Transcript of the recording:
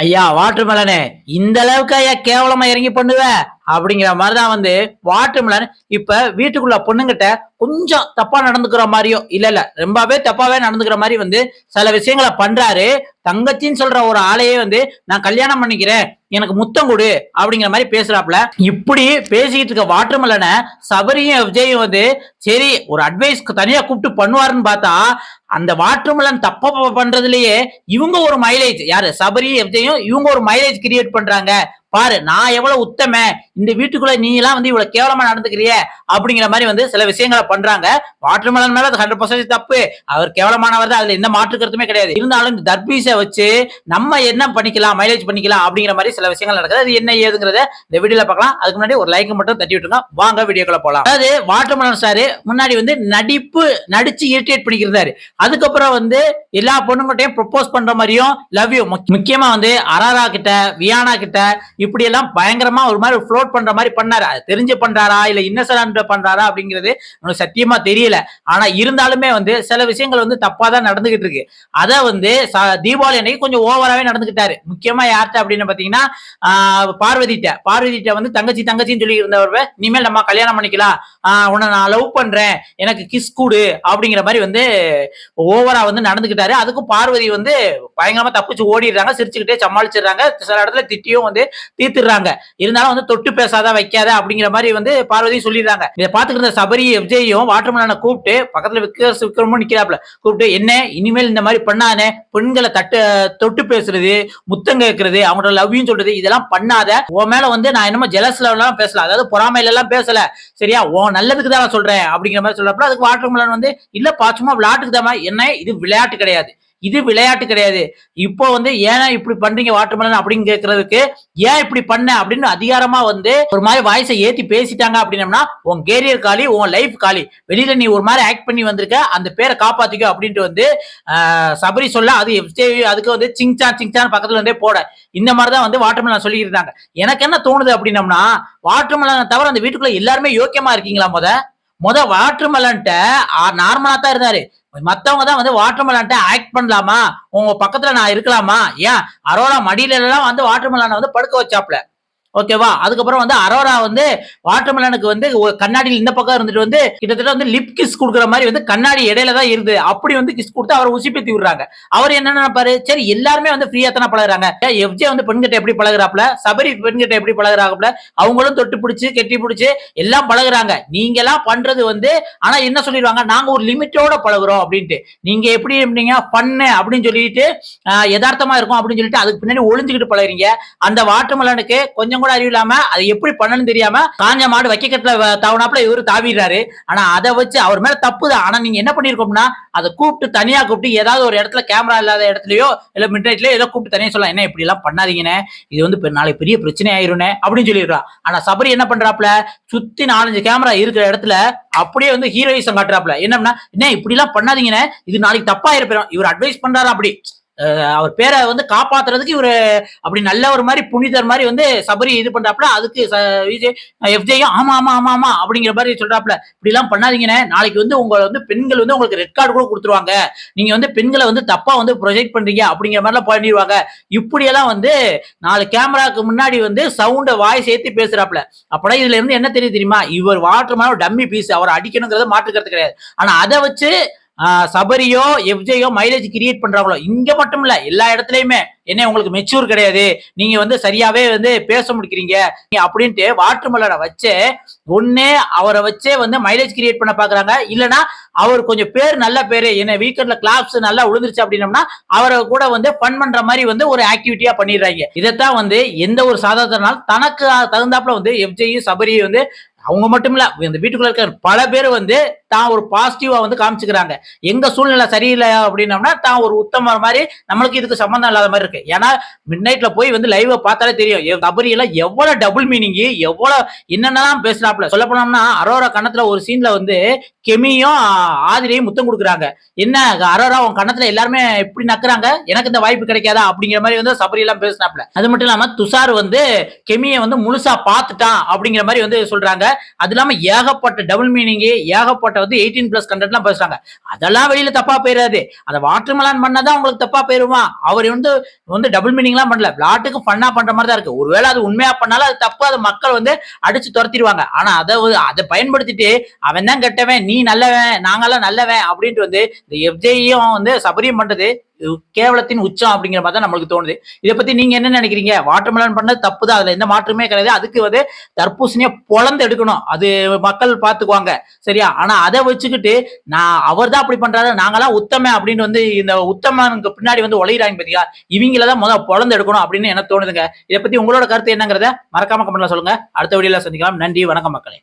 ஐயா வாட்டர்மெலனே இந்த அளவுக்கு ஐயா கேவலமா இறங்கி பண்ணுவ? அப்படிங்கிற மாதிரி தான் வந்து வாட்டர்மெலன் இப்ப வீட்டுக்குள்ள பொண்ணுங்கிட்ட கொஞ்சம் தப்பா நடந்துக்கிற மாதிரியும் இல்ல இல்ல ரொம்பவே தப்பாவே நடந்துக்கிற மாதிரி வந்து சில விஷயங்களை பண்றாரு. தங்கச்சின்னு சொல்ற ஒரு ஆளையே வந்து நான் கல்யாணம் பண்ணிக்கிறேன் எனக்கு முத்தம் கொடு அப்படிங்கிற மாதிரி பேசுகிறாப்புல இப்படி பேசிக்கிட்டு இருக்க வாட்டர்மெலனை சபரியும் விஜயும் வந்து சரி ஒரு அட்வைஸ்க்கு தனியா கூப்பிட்டு பண்ணுவாருன்னு பார்த்தா அந்த வாட்டர்மெலன் தப்பா பண்ணுறதுலையே பண்றதுலயே இவங்க ஒரு மைலேஜ் யாரு? சபரியும் விஜயும் இவங்க ஒரு மைலேஜ் கிரியேட் பண்றாங்க. பாரு நான் எவ்வளவு உத்தம இந்த வீட்டுக்குள்ள நீ எல்லாம் வந்து இவ்வளவு கேவலமா நடந்துக்கிறிய அப்படிங்கிற மாதிரி வந்து சில விஷயங்களை பண்றாங்க. வாட்டர்மெலன் மேல அது ஹண்ட்ரட் பர்சன்டேஜ் தப்பு. அவர் கேவலமானவர் தான் அதுல எந்த மாற்று கருத்துமே கிடையாது. இருந்தாலும் இந்த தர்பீஸை வச்சு நம்ம என்ன பண்ணிக்கலாம் மைலேஜ் பண்ணிக்கலாம் அப்படிங்கிற மாதிரி சில விஷயங்கள் நடக்குது. அது என்ன ஏதுங்கிறத இந்த வீடியோல பார்க்கலாம். அதுக்கு முன்னாடி ஒரு லைக் மட்டும் தட்டி விட்டுருங்க. வாங்க வீடியோக்குள்ள போலாம். அதாவது வாட்டர்மெலன் சார் முன்னாடி வந்து நடிப்பு நடிச்சு இரிட்டேட் பண்ணிக்கிறாரு அதுக்கப்புறம் வந்து எல்லா பொண்ணுங்கள்ட்டையும் ப்ரொப்போஸ் பண்ற மாதிரியும் லவ் யூ முக்கியமா வந்து அராரா கிட்ட வியானா கிட்ட இப்படி எல்லாம் பயங்கரமா ஒரு மாதிரி ஃப்ளோட் பண்ற மாதிரி பண்ணாரு. அது தெரிஞ்சு பண்றாரா இல்ல இன்னசென்ட் பண்றாரா அப்படிங்கிறது எனக்கு சத்தியமா தெரியல. ஆனா இருந்தாலுமே வந்து சில விஷயங்கள் வந்து தப்பா தான் நடந்துகிட்டு இருக்கு. அதை வந்து தீபாவளி அன்னைக்கு கொஞ்சம் ஓவராகவே நடந்துகிட்டாரு. முக்கியமா யார்கிட்ட அப்படின்னு பாத்தீங்கன்னா பார்வதிட்ட பார்வதிட்ட வந்து தங்கச்சி தங்கச்சின்னு சொல்லி இருந்தவர் இனிமேல் நம்ம கல்யாணம் பண்ணிக்கலாம். ஆஹ் உன்னை நான் லவ் பண்றேன். எனக்கு கிஸ் கூடு. அப்படிங்கிற மாதிரி வந்து ஓவரா வந்து நடந்துகிட்டாரு. அதுக்கும் பார்வதி வந்து பயங்கரமா தப்பிச்சு ஓடிடுறாங்க. சிரிச்சுக்கிட்டே சமாளிச்சிடுறாங்க. சில இடத்துல திட்டியும் வந்து தீர்த்துடுறாங்க. இருந்தாலும் வந்து தொட்டு பேசாத வைக்காத அப்படிங்கிற மாதிரி வந்து பார்வதி சொல்லிடுறாங்க. இதை பார்த்துக்கிட்டு இருந்த சபரி எஃப்ஜேயும் வாட்டர்மேலனை கூப்பிட்டு பக்கத்துல விக்ரஸ் விக்ரமும் நிக்கிறாப்ல கூப்பிட்டு என்ன? இனிமேல் இந்த மாதிரி பண்ணானே பெண்களை தட்டு தொட்டு பேசுறது முத்தம் கேட்கறது அவங்களோட லவ்யும் சொல்றது இதெல்லாம் பண்ணாத. உன் மேல வந்து நான் என்னமோ ஜெலஸ்ல எல்லாம் பேசல. அதாவது பொறாமையில எல்லாம் பேசல. சரியா? உன் நல்லதுக்கு தான் நான் சொல்றேன். அப்படிங்கிற மாதிரி சொல்றப்ப அதுக்கு வாட்டர்மேலன் வந்து இல்ல பாச்சுமா விளையாட்டுக்கு தான் என்ன இது விளையாட்டு கிடையாது. இது விளையாட்டு கிடையாது. இப்போ வந்து ஏன் இப்படி பண்றீங்க வாட்டர்மெலன் அப்படின்னு கேட்கறதுக்கு ஏன் இப்படி பண்ண அப்படின்னு அதிகாரமா வந்து ஒரு மாதிரி வாய்ஸை ஏத்தி பேசிட்டாங்க அப்படின்னம்னா உன் கேரியர் காலி உன் லைஃப் காலி. வெளியில நீ ஒரு மாதிரி ஆக்ட் பண்ணி வந்திருக்க அந்த பேரை காப்பாத்திக்கோ அப்படின்ட்டு வந்து சபரி சொல்ல அது அதுக்கு வந்து சிங்சான் சிங்சான் பக்கத்துல இருந்தே போட. இந்த மாதிரி தான் வந்து வாட்டர்மெலன் சொல்லியிருந்தாங்க. எனக்கு என்ன தோணுது அப்படின்னம்னா வாட்டர்மெலனை தவிர அந்த வீட்டுக்குள்ள எல்லாருமே யோக்கியமா இருக்கீங்களா முத? முத வாட்டர்மெலன்ட்ட நார்மலா தான் இருந்தாரு. மத்தவங்க தான் வந்து வாட்டர்மெலன்ட்ட ஆக்ட் பண்ணலாமா? உங்க பக்கத்துல நான் இருக்கலாமா? ஏன்? அரோரா மடியில எல்லாம் வந்து வாட்டர்மெலனை வந்து படுக்க வச்சாப்ல. ஓகேவா அதுக்கப்புறம் வந்து அரோரா வந்து வாட்டர்மெலனுக்கு வந்து கண்ணாடியில் இந்த பக்கம் இருந்துட்டு வந்து கிட்டத்தட்ட வந்து லிப் கிஸ் கொடுக்குற மாதிரி வந்து கண்ணாடி இடையில தான் இருந்து அப்படி வந்து கிஸ் கொடுத்து அவரை உசிப்பேத்தி விடுறாங்க. அவர் என்ன நினைப்பாரு? சரி எல்லாருமே வந்து ஃப்ரீயா தானே பழகுறாங்க. எஃப்ஜே வந்து பெண்கிட்ட எப்படி பழகுறாப்ல சபரி பெண்கிட்ட எப்படி பழகுறாப்ல அவங்களும் தொட்டு பிடிச்சு கெட்டி பிடிச்சு எல்லாம் பழகுறாங்க. நீங்க எல்லாம் பண்றது வந்து ஆனா என்ன சொல்லிடுவாங்க? நாங்க ஒரு லிமிட்டோட பழகுறோம் அப்படின்ட்டு. நீங்க எப்படி இருந்தீங்க? பண்ணு அப்படின்னு சொல்லிட்டு யதார்த்தமா இருக்கும் அப்படின்னு சொல்லிட்டு அதுக்கு பின்னாடி ஒளிஞ்சுக்கிட்டு பழகுறீங்க. அந்த வாட்டர்மெலனுக்கு கொஞ்சம் கூட அறிவு இல்லாம அதை எப்படி பண்ணணும்னு தெரியாம காஞ்ச மாடு வைக்கக்கட்டுல தவணாப்புல இவரு தாவிடுறாரு. ஆனா அதை வச்சு அவர் மேல தப்பு தான் ஆனா நீங்க என்ன பண்ணிருக்கோம்னா அதை கூப்பிட்டு தனியா கூப்பிட்டு ஏதாவது ஒரு இடத்துல கேமரா இல்லாத இடத்துலயோ இல்ல மிட் நைட்லயோ ஏதோ கூப்பிட்டு தனியா சொல்லலாம். என்ன இப்படி எல்லாம் பண்ணாதீங்கன்னு இது வந்து நாளைக்கு பெரிய பிரச்சனை ஆயிரும்னே அப்படின்னு சொல்லிடுறான் ஆனா சபரி என்ன பண்றாப்ல சுத்தி நாலஞ்சு கேமரா இருக்கிற இடத்துல அப்படியே வந்து ஹீரோயிசம் காட்டுறாப்ல என்னன்னா என்ன இப்படி எல்லாம் பண்ணாதீங்கன்னு இது நாளைக்கு தப்பா இருப்பிடும் இவர் அட்வைஸ் பண்றாரு அப்படி. அவர் பேரை வந்து காப்பாத்துறதுக்கு இவர் அப்படி நல்ல ஒரு மாதிரி புனிதர் மாதிரி வந்து சபரி இது பண்றாப்புல. அதுக்கு ச- விஜய் எஃப்ஜேயும் ஆமா ஆமா ஆமா ஆமா அப்படிங்கிற மாதிரி சொல்றாப்புல. இப்படி எல்லாம் பண்ணாதீங்கண்ணே. நாளைக்கு வந்து உங்களை வந்து பெண்கள் வந்து உங்களுக்கு ரெட் கார்டு கூட கொடுத்துருவாங்க. நீங்க வந்து பெண்களை வந்து தப்பா வந்து ப்ரொஜெக்ட் பண்றீங்க அப்படிங்கிற மாதிரிலாம் பண்ணிடுவாங்க. இப்படியெல்லாம் வந்து நாலு கேமராக்கு முன்னாடி வந்து சவுண்ட வாய்ஸ் ஏத்தி பேசுறாப்புல. அப்படா இதுல இருந்து என்ன தெரியுது தெரியுமா? இவர் வாட்டர் மேல டம்மி பீஸ் அவர் அடிக்கணுங்கிறத மாற்றுக்கிறது கிடையாது. ஆனா அதை வச்சு சபரியோ எஃப்ஜேயோ மைலேஜ் கிரியேட் பண்றாங்களோ இங்க மட்டும் இல்ல எல்லா இடத்துலயுமே. என்ன உங்களுக்கு மெச்சூர் கிடையாது. நீங்க வந்து சரியாவே வந்து பேச முடிக்கிறீங்க. நீங்க அப்படின்ட்டு வாட்டர்மெலனை வச்சு ஒன்னு அவரை வச்சே வந்து மைலேஜ் கிரியேட் பண்ண பாக்குறாங்க. இல்லனா அவர் கொஞ்சம் பேர் நல்ல பேரு. என்ன வீக்கெண்ட்ல கிளாப்ஸ் நல்லா விழுந்துருச்சு அப்படின்னம்னா அவரை கூட வந்து ஃபன் பண்ற மாதிரி வந்து ஒரு ஆக்டிவிட்டியா பண்ணிடுறாங்க. இதைத்தான் வந்து எந்த ஒரு சாதாரண தனக்கு தகுந்தாப்புல வந்து எஃப்ஜேயும் சபரியும் வந்து அவங்க மட்டும் இல்ல இந்த வீட்டுக்குள்ள இருக்கிற பல பேர் வந்து தான் ஒரு பாசிட்டிவா வந்து காமிச்சுக்கிறாங்க. எங்க சூழ்நிலை சரியில்லை அப்படின்னம்னா தான் ஒரு உத்தம மாதிரி நம்மளுக்கு இதுக்கு சம்மந்தம் இல்லாத மாதிரி இருக்கு. ஏன்னா மிட் நைட்ல போய் வந்து லைவ் பார்த்தாலே தெரியும். கபரியெல்லாம் எவ்வளவு டபுள் மீனிங் எவ்வளவு என்னென்னலாம் பேசுறாப்ல சொல்ல போனோம்னா அரோரா கணத்துல ஒரு சீன்ல வந்து கெமியும் ஆதிரியும் முத்தம் கொடுக்குறாங்க. என்ன அரோரா உன் கணத்துல எல்லாருமே எப்படி நக்குறாங்க? எனக்கு இந்த வாய்ப்பு கிடைக்காதா? அப்படிங்கிற மாதிரி வந்து சபரி எல்லாம் பேசினாப்ல அது மட்டும் இல்லாம துஷார் வந்து கெமியை வந்து முழுசா பார்த்துட்டான் அப்படிங்கிற மாதிரி வந்து சொல்றாங்க. அது இல்லாம ஏகப்பட்ட டபுள் மீனிங் ஏகப்பட்ட வந்து எயிட்டீன் பிளஸ் கண்டென்ட்லாம் பேசுறாங்க. அதெல்லாம் வெளியில தப்பா போயிடாது அந்த வாட்டர் மெலான் பண்ணதான் உங்களுக்கு தப்பா போயிருமா? அவர் வந்து வந்து டபுள் மீனிங்லாம் பண்ணல. விளாட்டுக்கு ஃபன்னா பண்ற மாதிரி தான் இருக்கு. ஒருவேளை அது உண்மையா பண்ணாலும் அது தப்பு. அது மக்கள் வந்து அடிச்சு துரத்திடுவாங்க. ஆனா அதை அதை பயன்படுத்திட்டு அவன் தான் கெட்டவன் நீ நல்லவன் நாங்கெல்லாம் நல்லவன் அப்படின்ட்டு வந்து இந்த எஃப்ஜேயும் வந்து சபரியும் பண்றது கேவலத்தின் உச்சம் அப்படிங்கிற மாதிரி தான் நம்மளுக்கு தோணுது. இதை பத்தி நீங்க என்ன நினைக்கிறீங்க? வாட்டர்மெலன் பண்ண பண்ணது தப்பு தான் அதுல எந்த மாற்றமே கிடையாது. அதுக்கு வந்து தர்பூசணியை பொழந்து எடுக்கணும். அது மக்கள் பார்த்துக்குவாங்க. சரியா? ஆனா அதை வச்சுக்கிட்டு நான் அவர் தான் அப்படி பண்றாரு. நாங்களாம் உத்தம அப்படின்னு வந்து இந்த உத்தமனுக்கு பின்னாடி வந்து உழையிறாங்க பாத்தீங்களா? இவங்கள தான் முதல்ல பொழந்து எடுக்கணும் அப்படின்னு எனக்கு தோணுதுங்க. இதை பத்தி உங்களோட கருத்து என்னங்கிறத மறக்காம கமெண்ட்ல சொல்லுங்க. அடுத்த வீடியோல சந்திக்கலாம். நன்றி. வணக்கம் மக்களே.